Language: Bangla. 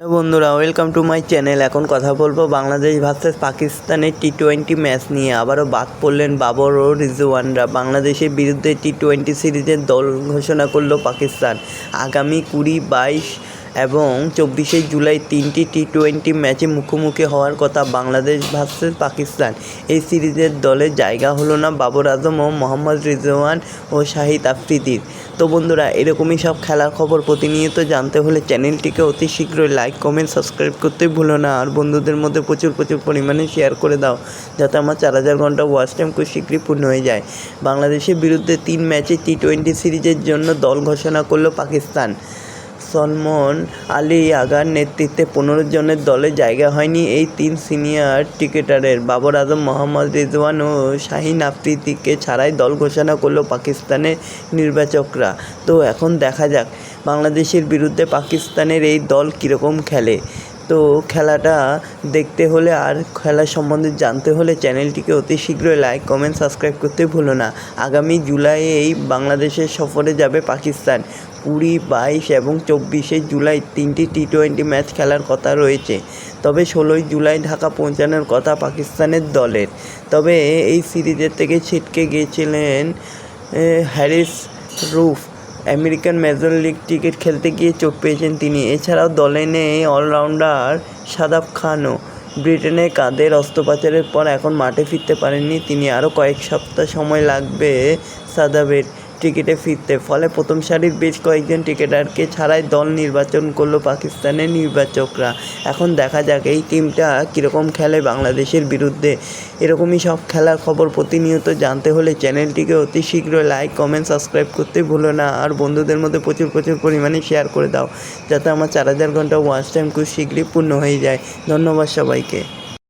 হ্যালো বন্ধুরা ওয়েলকাম টু মাই চ্যানেল এখন কথা বলব বাংলাদেশ ভার্সেস পাকিস্তানের টি টোয়েন্টি ম্যাচ নিয়ে। আবারও বাদ পড়লেন বাবর ও রিজওয়ানরা। বাংলাদেশের বিরুদ্ধে টি টোয়েন্টি সিরিজের দল ঘোষণা করল পাকিস্তান। আগামী কুড়ি বাইশ এবং চব্বিশে জুলাই তিনটি টি টোয়েন্টি ম্যাচে মুখোমুখি হওয়ার কথা বাংলাদেশ ভার্সেস পাকিস্তান। এই সিরিজের দলের জায়গা হলো না বাবর আজম ও মোহাম্মদ রিজওয়ান ও শাহিদ আফ্রিদির। তো বন্ধুরা, এরকমই সব খেলার খবর প্রতিনিয়ত জানতে হলে চ্যানেলটিকে অতি শীঘ্রই লাইক, কমেন্ট, সাবস্ক্রাইব করতে ভুলো না। আর বন্ধুদের মধ্যে প্রচুর প্রচুর পরিমাণে শেয়ার করে দাও, যাতে আমার চার হাজার ঘণ্টা ওয়াচ টাইম খুব শীঘ্রই পূর্ণ হয়ে যায়। বাংলাদেশের বিরুদ্ধে তিন ম্যাচে টি টোয়েন্টি সিরিজের জন্য দল ঘোষণা করল পাকিস্তান। সলমন আলী আগার নেতৃত্বে পনেরো জনের দলে জায়গা হয়নি। এই তিন সিনিয়র ক্রিকেটারের বাবর আজম, মোহাম্মদ রিজওয়ান ও শাহিন আফ্রিদিকে ছাড়াই দল ঘোষণা করল পাকিস্তানের নির্বাচকরা। তো এখন দেখা যাক, বাংলাদেশের বিরুদ্ধে পাকিস্তানের এই দল কীরকম খেলে। তো খেলাটা দেখতে হলে আর খেলা সম্বন্ধে জানতে হলে চ্যানেলটিকে অতি শীঘ্রই লাইক কমেন্ট সাবস্ক্রাইব করতে ভুলো না। আগামী জুলাইয়েই বাংলাদেশের সফরে যাবে পাকিস্তান। কুড়ি, বাইশ এবং চব্বিশে জুলাই তিনটি টি টোয়েন্টি ম্যাচ খেলার কথা রয়েছে। তবে ষোলোই জুলাই ঢাকা পৌঁছানোর কথা পাকিস্তানের দলের। তবে এই সিরিজের থেকে ছিটকে গিয়েছিলেন Haris Rauf. American major league cricket খেলতে গিয়ে চোখ পেয়েছেন তিনি। এছাড়াও দলে নেই অলরাউন্ডার সাদাব খানও। ব্রিটেনে কাঁধের অস্ত্রোপচারের পর এখন মাঠে ফিরতে পারেননি তিনি। আরও কয়েক সপ্তাহ সময় লাগবে সাদাবের। ক্রিকেটে ফিরতে। ফলে প্রথম সারির বেশ কয়েকজন ক্রিকেটারকে ছাড়াই দল নির্বাচন করল পাকিস্তানের নির্বাচকরা। এখন দেখা যাক এই টিমটা কীরকম খেলে বাংলাদেশের বিরুদ্ধে। এরকমই সব খেলার খবর প্রতিনিয়ত জানতে হলে চ্যানেলটিকে অতি শীঘ্র লাইক, কমেন্ট, সাবস্ক্রাইব করতে ভুলো না। আর বন্ধুদের মধ্যে প্রচুর প্রচুর পরিমাণে শেয়ার করে দাও, যাতে আমার চার হাজার ঘণ্টা ওয়াচ টাইম খুব শীঘ্রই পূর্ণ হয়ে যায়। ধন্যবাদ সবাইকে।